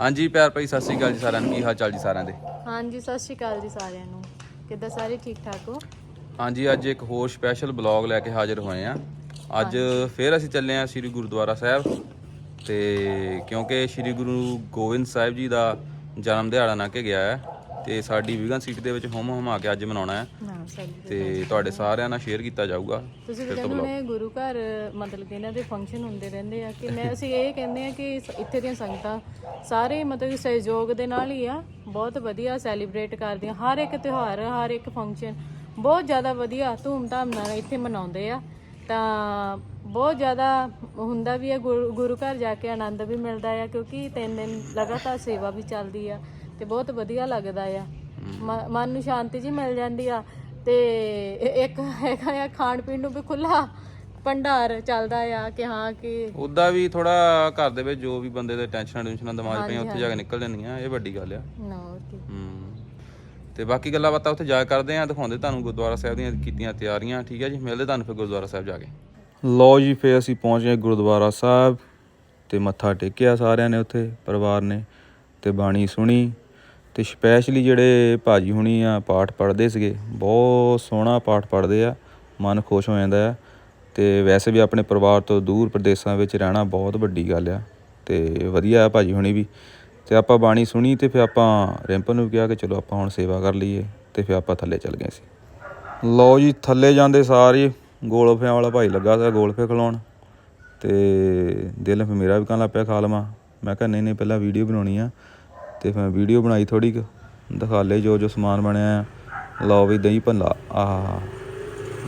ਹਾਂਜੀ ਪਿਆਰ ਭਾਈ ਸਤਿ ਸ੍ਰੀ ਅਕਾਲ ਜੀ ਸਾਰਿਆਂ ਨੂੰ। ਕੀ ਹਾਲ ਚਾਲ ਜੀ ਸਾਰਿਆਂ ਦੇ? ਹਾਂਜੀ ਸਤਿ ਸ਼੍ਰੀ ਅਕਾਲ ਜੀ ਸਾਰਿਆਂ ਨੂੰ। ਕਿੱਦਾਂ ਸਾਰੇ ਠੀਕ ਠਾਕ ਹੋ? ਹਾਂਜੀ ਅੱਜ ਇੱਕ ਹੋਰ ਸਪੈਸ਼ਲ ਬਲੌਗ ਲੈ ਕੇ ਹਾਜ਼ਰ ਹੋਏ ਆ ਅੱਜ ਫੇਰ ਅਸੀਂ ਚੱਲੇ ਆ ਸ੍ਰੀ ਗੁਰਦੁਆਰਾ ਸਾਹਿਬ ਤੇ ਕਿਉਂਕਿ ਸ੍ਰੀ ਗੁਰੂ ਗੋਬਿੰਦ ਸਾਹਿਬ ਜੀ ਦਾ ਜਨਮ ਦਿਹਾੜਾ ਨਾ ਕੇ ਗਿਆ ਹੈ ਤੇ ਸਾਡੀ ਵਿਗਨ ਸਿਟੀ ਦੇ ਵਿੱਚ ਹੁਮ ਹੁਮਾ ਕੇ ਅੱਜ ਮਨਾਉਣਾ ਹੈ। ਤੇ ਤੁਹਾਡੇ ਸਾਰਿਆਂ ਨਾਲ ਸ਼ੇਅਰ ਕੀਤਾ ਜਾਊਗਾ ਤੁਸੀਂ ਵੀ ਕਹਿੰਦੇ ਨੇ ਗੁਰੂ ਘਰ ਮਤਲਬ ਕਿ ਇਹਨਾਂ ਦੇ ਫੰਕਸ਼ਨ ਹੁੰਦੇ ਰਹਿੰਦੇ ਆ ਕਿ ਮੈਂ ਅਸੀਂ ਇਹ ਕਹਿੰਦੇ ਆ ਕਿ ਇੱਥੇ ਦੀਆਂ ਸੰਗਤਾਂ ਸਾਰੇ ਮਤਲਬ ਕਿ ਸਹਿਯੋਗ ਦੇ ਨਾਲ ਹੀ ਆ ਬਹੁਤ ਵਧੀਆ ਸੈਲੀਬ੍ਰੇਟ ਕਰਦੀਆਂ। ਹਰ ਇੱਕ ਤਿਉਹਾਰ ਹਰ ਇੱਕ ਫੰਕਸ਼ਨ ਬਹੁਤ ਜ਼ਿਆਦਾ ਵਧੀਆ ਧੂਮ-ਧਾਮ ਨਾਲ ਇੱਥੇ ਮਨਾਉਂਦੇ ਆ। ਤਾਂ ਬਹੁਤ ਜ਼ਿਆਦਾ ਹੁੰਦਾ ਵੀ ਹੈ ਗੁਰੂ ਘਰ ਜਾ ਕੇ ਆਨੰਦ ਵੀ ਮਿਲਦਾ ਆ ਕਿਉਂਕਿ ਤਿੰਨ ਦਿਨ ਲਗਾਤਾਰ ਸੇਵਾ ਵੀ ਚੱਲਦੀ ਆ ਤੇ ਬਹੁਤ ਵਧੀਆ ਲੱਗਦਾ ਆ। ਮਨ ਨੂੰ ਸ਼ਾਂਤੀ ਜੀ ਮਿਲ ਜਾਂਦੀ ਆ। ਤੇ ਇੱਕ ਹੈਗਾ ਆ ਖਾਣ ਪੀਣ ਨੂੰ ਵੀ ਖੁੱਲਾ ਭੰਡਾਰ ਚੱਲਦਾ ਆ ਕਿ ਹਾਂ ਕਿ ਉਦਾਂ ਵੀ ਥੋੜਾ ਘਰ ਦੇ ਵਿੱਚ ਜੋ ਵੀ ਬੰਦੇ ਦੇ ਟੈਨਸ਼ਨਾਂ ਟੈਨਸ਼ਨਾਂ ਦਿਮਾਗ ਪਈਆਂ ਉੱਥੇ ਜਾ ਕੇ ਨਿਕਲ ਜਾਂਦੀਆਂ ਇਹ ਵੱਡੀ ਗੱਲ ਆ। ਨਾ ਤੇ ਬਾਕੀ ਗੱਲਾਂ ਬਾਤਾਂ ਉੱਥੇ ਜਾ ਕੇ ਕਰਦੇ ਆਂ ਦਿਖਾਉਂਦੇ ਤੁਹਾਨੂੰ ਗੁਰਦੁਆਰਾ ਸਾਹਿਬ ਦੀਆਂ ਕੀਤੀਆਂ ਤਿਆਰੀਆਂ ਠੀਕ ਹੈ ਜੀ? ਮਿਲਦੇ ਤੁਹਾਨੂੰ ਫਿਰ ਗੁਰਦੁਆਰਾ ਸਾਹਿਬ ਜਾ ਕੇ। ਲਓ ਜੀ ਫੇਰ ਅਸੀਂ ਪਹੁੰਚ ਗਏ ਗੁਰਦੁਆਰਾ ਸਾਹਿਬ ਤੇ ਮੱਥਾ ਟੇਕਿਆ ਸਾਰਿਆਂ ਨੇ ਉੱਥੇ ਪਰਿਵਾਰ ਨੇ ਤੇ ਬਾਣੀ ਸੁਣੀ। ਤੇ ਸਪੈਸ਼ਲੀ ਜਿਹੜੇ ਭਾਜੀ ਹੁਣੀ ਆ ਪਾਠ ਪੜ੍ਹਦੇ ਸੀਗੇ, ਬਹੁਤ ਸੋਹਣਾ ਪਾਠ ਪੜ੍ਹਦੇ ਆ, ਮਨ ਖੁਸ਼ ਹੋ ਜਾਂਦਾ ਆ। ਤੇ ਵੈਸੇ ਵੀ ਆਪਣੇ ਪਰਿਵਾਰ ਤੋਂ ਦੂਰ ਪ੍ਰਦੇਸ਼ਾਂ ਵਿੱਚ ਰਹਿਣਾ ਬਹੁਤ ਵੱਡੀ ਗੱਲ ਆ, ਤੇ ਵਧੀਆ ਆ ਭਾਜੀ ਹੁਣੀ ਵੀ। ਤੇ ਆਪਾਂ ਬਾਣੀ ਸੁਣੀ ਤੇ ਫਿਰ ਆਪਾਂ ਰਿੰਪਲ ਨੂੰ ਕਿਹਾ ਕਿ ਚਲੋ ਆਪਾਂ ਹੁਣ ਸੇਵਾ ਕਰ ਲਈਏ, ਤੇ ਫਿਰ ਆਪਾਂ ਥੱਲੇ ਚੱਲ ਗਏ ਸੀ। ਲਓ ਜੀ, ਥੱਲੇ ਜਾਂਦੇ ਸਾਰੇ ਗੋਲਫਿਆਂ ਵਾਲਾ ਭਾਈ ਲੱਗਾ ਸੀ ਗੋਲਫੇ ਖਿਲਾਉਣ ਤੇ ਦਿਲ ਮੇਰਾ ਵੀ ਕਹਿਣ ਲੱਗ ਪਿਆ ਖਾ ਲਵਾਂ ਮੈਂ ਕਿਹਾ ਨਹੀਂ ਨਹੀਂ, ਪਹਿਲਾਂ ਵੀਡੀਓ ਬਣਾਉਣੀ ਆ। ਤੇ ਫਿਰ ਵੀਡੀਓ ਬਣਾਈ ਥੋੜੀ ਕੁ, ਦਿਖਾ ਲਏ ਜੋ ਜੋ ਸਮਾਨ ਬਣਿਆ ਲਓ ਵੀ ਦਹੀਂ ਭੱਲਾ, ਆਹ।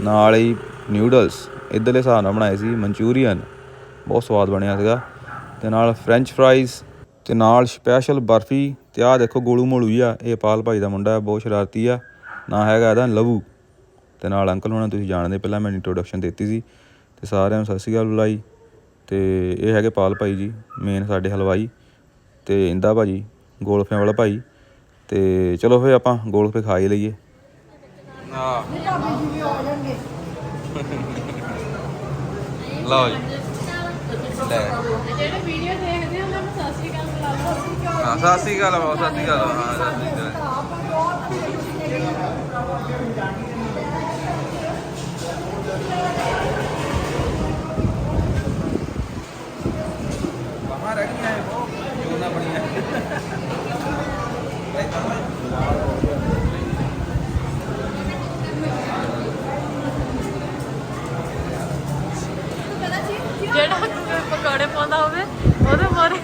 ਨਾਲ ਹੀ ਨਿਊਡਲਸ ਇਧਰਲੇ ਹਿਸਾਬ ਨਾਲ ਬਣਾਏ ਸੀ, ਮਨਚੂਰੀਅਨ। ਬਹੁਤ ਸਵਾਦ ਬਣਿਆ ਸੀਗਾ। ਤੇ ਨਾਲ ਫ੍ਰੈਂਚ ਫਰਾਈਜ਼ ਤੇ ਨਾਲ ਸਪੈਸ਼ਲ ਬਰਫੀ। ਤੇ ਆਹ ਦੇਖੋ ਗੋਲੂ ਮੋਲੂ ਹੀ ਆ, ਇਹ ਪਾਲ ਭਾਈ ਦਾ ਮੁੰਡਾ ਹੈ, ਬਹੁਤ ਸ਼ਰਾਰਤੀ ਆ। ਨਾ ਹੈਗਾ ਇਹਦਾ, ਲਵੂ। ਤੇ ਨਾਲ ਅੰਕਲ ਹੋਣਾ, ਤੁਸੀਂ ਜਾਣਦੇ ਪਹਿਲਾਂ ਮੈਂ ਇੰਟਰੋਡਕਸ਼ਨ ਦਿੱਤੀ ਸੀ। ਤੇ ਸਾਰਿਆਂ ਨੂੰ ਸਤਿ ਸ਼੍ਰੀ ਅਕਾਲ ਬੁਲਾਈ। ਤੇ ਇਹ ਹੈਗੇ ਪਾਲ ਭਾਈ ਜੀ ਮੇਨ ਸਾਡੇ ਹਲਵਾਈ। ਤੇ ਇੰਦਾ ਭਾਜੀ ਗੋਲਫਿਆਂ ਵਾਲਾ ਭਾਈ। ਤੇ ਚਲੋ ਫੇ ਆਪਾਂ ਗੋਲਫੇ ਖਾ ਹੀ ਲਈਏ। ਹਾਂ। ਲਓ ਜੀ। ਲੈ। ਜਿਹੜੇ ਵੀਡੀਓ ਦੇਖਦੇ ਉਹਨਾਂ ਨੂੰ ਸਤਿ ਸ਼੍ਰੀ ਅਕਾਲ ਬੁਲਾ ਲਓ ਹਾਂ ਸਤਿ ਸ਼੍ਰੀ ਅਕਾਲ ਬਾਬਾ ਸਤਿ ਸ਼੍ਰੀ ਅਕਾਲ। ਹਾਂ ਸਤਿ ਸ਼੍ਰੀ ਅਕਾਲ ਬਾਹਰ ਰਹਿ ਗਈਆਂ ਇਹ ਉਹ ਜੋ ਨਾ ਬਣੀਆਂ ਜਿਹੜਾ ਪਕੌੜੇ ਪਾਉਂਦਾ ਹੋਵੇ ਉਹਦੇ ਮਾਰੇ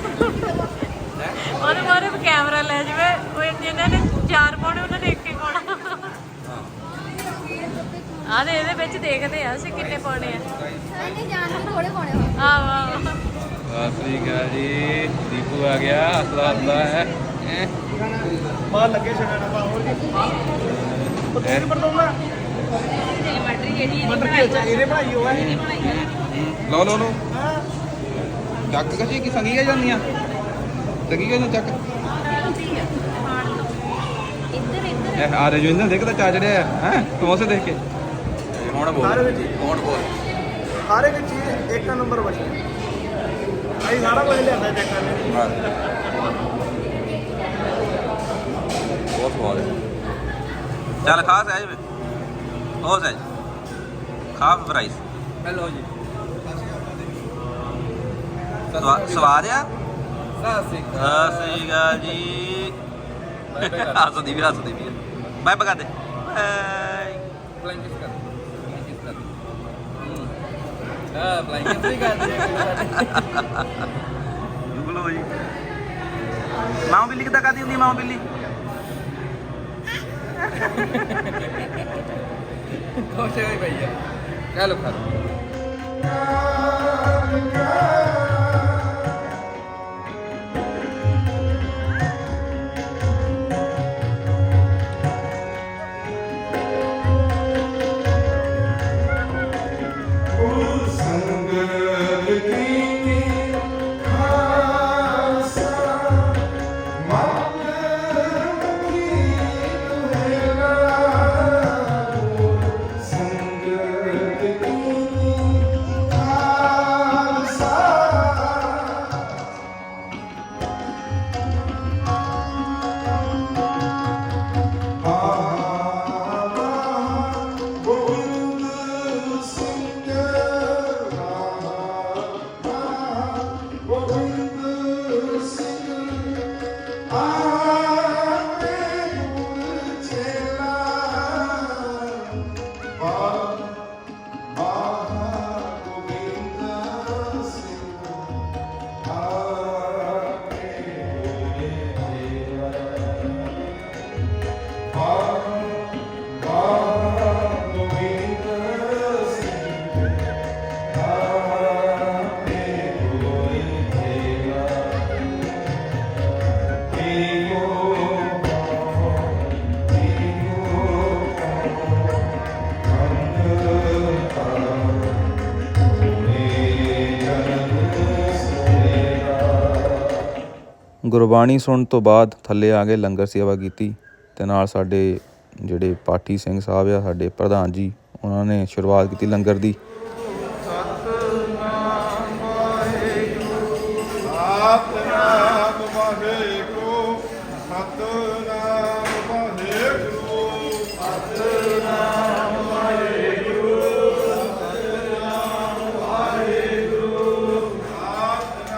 ਉਹਦੇ ਮਾਰੇ ਕੈਮਰਾ ਲੈ ਜਾਵੇ ਉਹ ਜਿਹਨਾਂ ਨੇ ਚਾਰ ਪਾਉਣੇ ਉਹਨਾਂ ਨੇ ਇੱਕ ਹੀ ਪਾਉਣਾ ਆ ਦੇ ਇਹਦੇ ਵਿੱਚ ਦੇਖਦੇ ਆ ਅਸੀਂ ਕਿੰਨੇ ਪਾਉਣੇ ਆ। ਨਹੀਂ ਜਾਣਦੇ ਥੋੜੇ ਪਾਉਣੇ ਹੋਣ ਆਹ ਵਾਹ ਸਤਿ ਸ਼੍ਰੀ ਅਕਾਲ ਜੀ ਦੀਪੂ ਆ ਗਿਆ ਹੱਸਦਾ ਹੱਸਦਾ ਹੈ? ਬਾਹਰ ਲੱਗੇ ਛੜਾਣਾ ਪਾ ਹੋਰ ਕੀ? ਹੈਂ? ਮਟਰ ਕੀ ਅੱਛਾ ਇਹਨੇ ਬਣਾਈ ਹੋਆ ਹੈ ਲਓ ਲਓ ਲਓ। ਚੱਕ ਕਸ਼ੀ ਕਿ ਸੰਗੀ ਜਾਂਦੀਆਂ? ਸੰਗੀ ਜਾਂ ਚੱਕ? ਇਹ ਆ ਰਜਿੰਦਰ ਦੇਖਦਾ ਚਾ ਚੜਿਆ ਹੈ? ਸਮੋਸੇ ਦੇਖ ਕੇ। ਹੁਣ ਸਾਰੇ ਬੋਲ ਵਿੱਚ। ਹੁਣ ਬੋਲ ਹਰ ਇੱਕ ਚੀਜ਼ ਇੱਕ ਨੰਬਰ ਬਣੀ ਹੈ ਅਸੀਂ ਸਾਰਾ ਕੁਝ ਲਿਆਂਦਾ ਚੈੱਕ ਕਰ ਲਿਆ ਹਾਂ। ਬਹੁਤ ਸਵਾਦ ਹੈ। ਚੱਲ ਖਾ ਸਹਿਜ ਵੇ ਹੋ ਸਹਿਜ। ਖਾ ਫਰਾਈਸ ਹੈਲੋ ਜੀ। ਸਵਾਦ ਆ? ਸਤਿ ਸ੍ਰੀ ਅਕਾਲ। ਜੀ। ਹੱਸਦੀ ਵੀ ਹੱਸਦੀ ਵੀ ਬਾਏ ਬਗਾ ਦੇ। ਬਾਏ ਕਰ। ਹਾਂ ਬਲੈਂਕਿਸ ਵੀ ਕਰ ਬੋਲੋ ਜੀ। ਮਾਂ ਬਿੱਲੀ ਕਿੱਦਾਂ ਕਰਦੀ ਹੁੰਦੀ ਮਾਂ ਬਿੱਲੀ? ਖੁਸ਼ ਹੋਈ ਭਈਆ ਚਲੋ ਖਾ ਲਓ ਸੰਗਤ ਕੀ I ਗੁਰਬਾਣੀ ਸੁਣਨ ਤੋਂ ਬਾਅਦ ਥੱਲੇ ਆ ਕੇ ਲੰਗਰ ਸੇਵਾ ਕੀਤੀ ਅਤੇ ਨਾਲ ਸਾਡੇ ਜਿਹੜੇ ਪਾਠੀ ਸਿੰਘ ਸਾਹਿਬ ਆ, ਸਾਡੇ ਪ੍ਰਧਾਨ ਜੀ, ਉਹਨਾਂ ਨੇ ਸ਼ੁਰੂਆਤ ਕੀਤੀ ਲੰਗਰ ਦੀ।